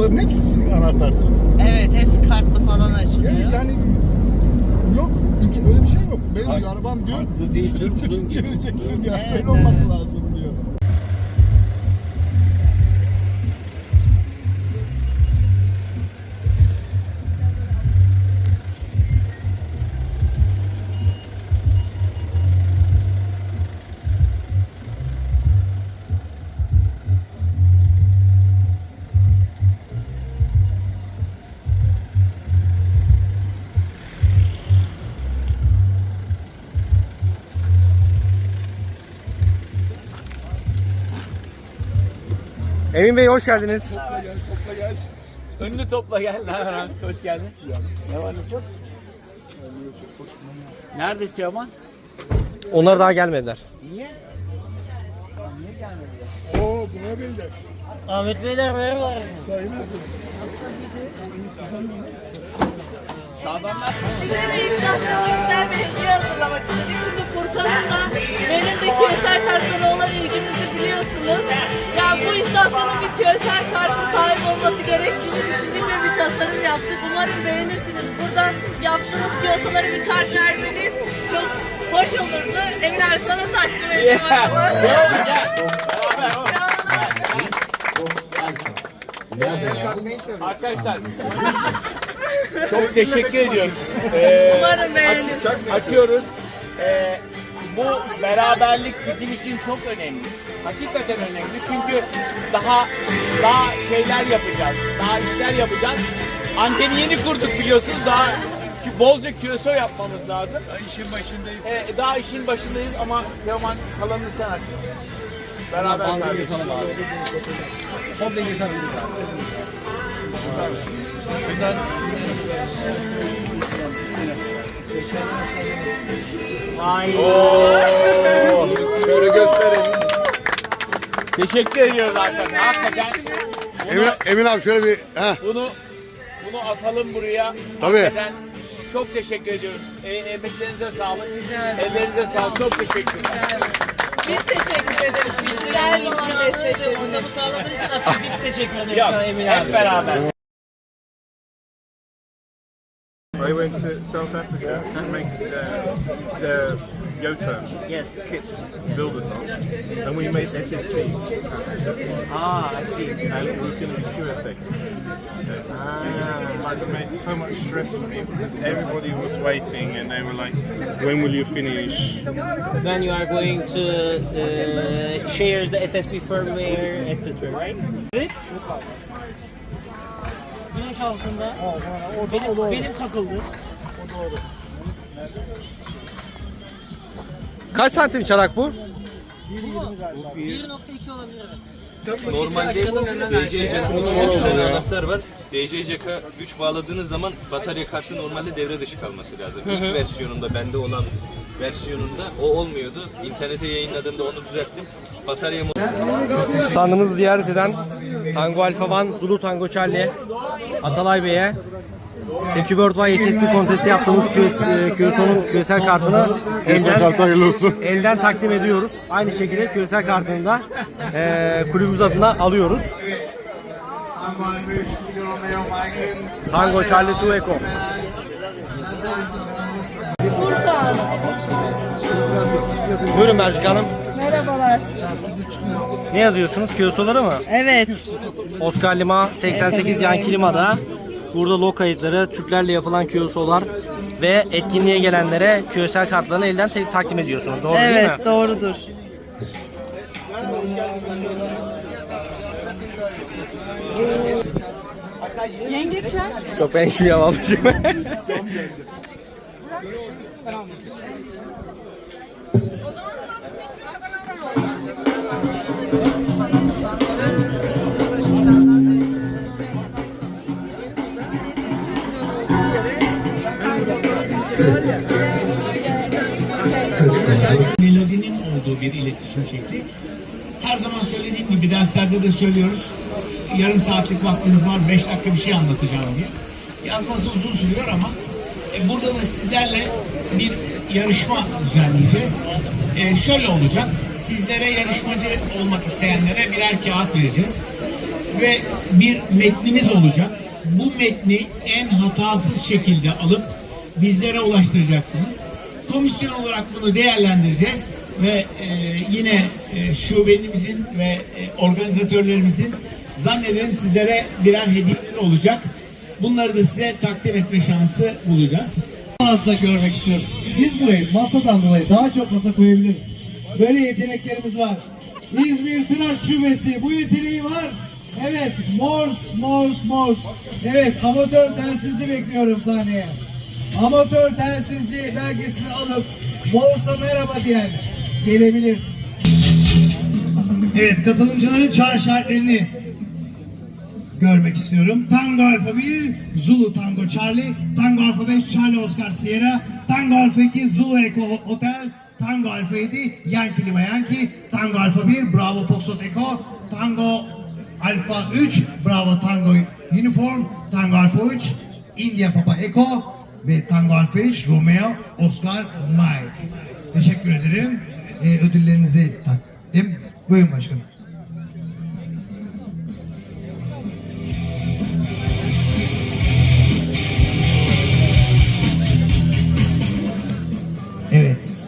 kapıların hepsi şimdi anahtarsız. Evet hepsi kartla falan açılıyor. Yani, yani yok. imkan- Öyle bir şey yok. Benim Ay, arabam diyor. farklı değil canım, Çevireceksin, ya. Evet, Böyle olması evet. lazım Emin Bey hoş geldiniz. Önünü topla gel. Ne var abi? Hoş geldin. Ne var Nufuk? Nerede Teoman? Onlar daha gelmediler. Niye? Oo buna beyler. Ahmet Beyler merhabalar. Şabanlar. Size bir istasyonumuzdan bir hediye hazırlamak istedik. Şimdi Furkan'ın da yaptığınız küreselere bir kart vermeniz çok hoş olurdu. Emin abi sana takdim ediyorum. Arkadaşlar. Çok teşekkür ediyoruz. Ee, Umarım beğenirsiniz. açıyoruz. Ee, bu beraberlik bizim için çok önemli. Hakikaten önemli çünkü daha daha şeyler yapacağız. Daha işler yapacağız. Anteni yeni kurduk biliyorsunuz. Daha ki- bolca küresel yapmamız lazım. işin başındayız. Ee, daha işin başındayız ama Teoman kalanını sen aç. Beraber kardeşim. Oo. Şöyle gösterelim. Teşekkür ediyoruz arkadaşlar. Hakikaten Emin, Emin abi şöyle bir heh, bunu bunu asalım buraya. Tabii. Hakikaten çok teşekkür ediyoruz. E, emeklerinize sağlık. Ellerinize sağlık. Çok teşekkürler. Biz teşekkür ederiz. Biz her zaman destekliyoruz. sağladığın için aslında biz teşekkür ederiz. Yok, hep beraber. I went to South Africa to make uh, the Yotam Yes. kit buildathon, and we made SSP, Ah, I see. and it was going to be QSX. Ah. Like, it made so much stress for me because everybody was waiting, and they were like, "When will you finish?" When you are going to uh, share the SSP firmware, etc. Right? Evet. Güneş altında. Benim, benim takıldı. Kaç santim çanak bu? 1.2 olabilir. Normalde DC Jack'ın içinde güzel bir anahtar var. DC Jack'a güç bağladığınız zaman batarya kartı normalde devre dışı kalması lazım. İlk versiyonunda bende olan versiyonunda o olmuyordu. İnternete yayınladığımda onu düzelttim. Batarya Standımızı ziyaret eden Tango Alfa One, Zulu Tango Charlie, Atalay Bey'e SecuWorld Way SSP kontesti yaptığımız QS- e, QSO'nun küresel kartını elden, elden takdim ediyoruz. Aynı şekilde küresel kartını da e, kulübümüz adına alıyoruz. Tango Charlie 2 Echo. Furkan. Buyurun Mercik Hanım. Merhabalar. Ne yazıyorsunuz? QSO'ları mı? Evet. Oscar Lima 88 yan Kilima'da burada log kayıtları, Türklerle yapılan QSO'lar ve etkinliğe gelenlere küresel kartlarını elden takdim ediyorsunuz. Doğru değil mi? Evet doğrudur. Yengeç. Yok ben hiçbir almayacağım. Melodinin olduğu bir iletişim şekli. Her zaman söylediğim gibi derslerde de söylüyoruz. Yarım saatlik vaktiniz var, beş dakika bir şey anlatacağım diye. Yazması uzun sürüyor ama e, burada da sizlerle bir yarışma düzenleyeceğiz. E, şöyle olacak, sizlere yarışmacı olmak isteyenlere birer kağıt vereceğiz. ve bir metnimiz olacak. Bu metni en hatasız şekilde alıp bizlere ulaştıracaksınız. Komisyon olarak bunu değerlendireceğiz ve e, yine e, şubemizin ve e, organizatörlerimizin zannederim sizlere birer hediyeleri olacak. Bunları da size takdim etme şansı bulacağız. fazla görmek istiyorum. Biz burayı masadan dolayı daha çok masa koyabiliriz. Böyle yeteneklerimiz var. İzmir Tıraş Şubesi bu yeteneği var. Evet, Morse, Morse, Morse. Evet, amatör telsizci bekliyorum sahneye. Amatör telsizci belgesini alıp Morse'a merhaba diyen gelebilir. Evet, katılımcıların çağrı şartlarını görmek istiyorum. Tango Alfa 1, Zulu Tango Charlie, Tango Alfa 5, Charlie Oscar Sierra, Tango Alfa 2, Zulu Echo Hotel, Tango Alfa 7, Yankee Lima Yankee, Tango Alfa 1, Bravo Foxtrot Echo, Tango Alfa 3, Bravo Tango Uniform, Tango Alfa 3, India Papa Echo ve Tango Alfa 3, Romeo Oscar Mike. Teşekkür ederim. Ee, ödüllerinizi takdim. Buyurun başkanım. Evet.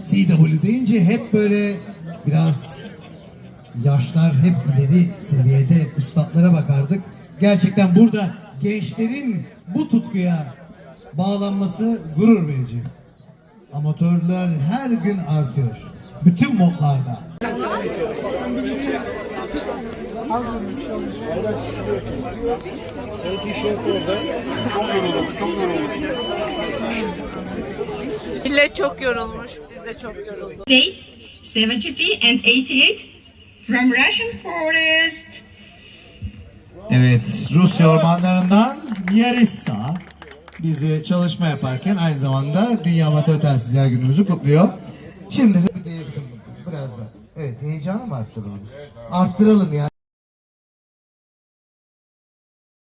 CW deyince hep böyle biraz yaşlar hep ileri seviyede üstadlara bakardık. Gerçekten burada gençlerin bu tutkuya bağlanması gurur verici. Amatörler her gün artıyor. Bütün modlarda. Millet çok yorulmuş. Biz de çok yorulduk. Date 73 and 88 from Russian forest. Evet, Rusya ormanlarından Yarissa bizi çalışma yaparken aynı zamanda Dünya Amatör Telsizler Günümüzü kutluyor. Şimdi biraz da evet heyecanı mı arttıralım? Arttıralım yani.